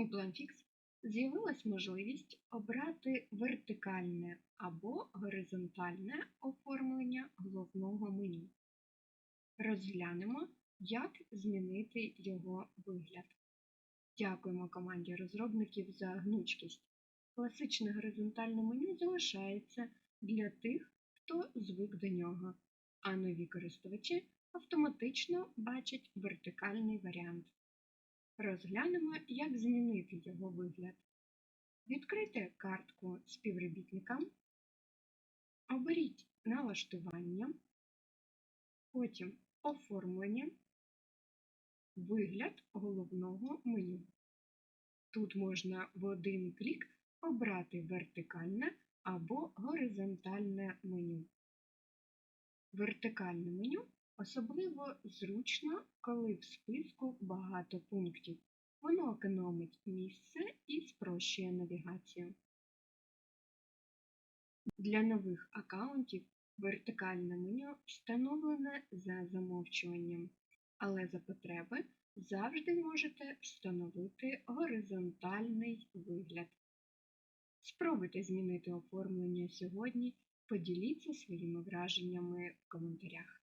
У PlanFix з'явилась можливість обрати вертикальне або горизонтальне оформлення головного меню. Розглянемо, як змінити його вигляд. Дякуємо команді розробників за гнучкість. Класичне горизонтальне меню залишається для тих, хто звик до нього, а нові користувачі автоматично бачать вертикальний варіант. Розглянемо, як змінити його вигляд. Відкрийте картку співробітника, оберіть налаштування, потім оформлення, вигляд головного меню. Тут можна в один клік обрати вертикальне або горизонтальне меню. Вертикальне меню особливо зручно, коли в списку багато пунктів. Воно економить місце і спрощує навігацію. Для нових аккаунтів вертикальне меню встановлене за замовчуванням, але за потреби завжди можете встановити горизонтальний вигляд. Спробуйте змінити оформлення сьогодні, поділіться своїми враженнями в коментарях.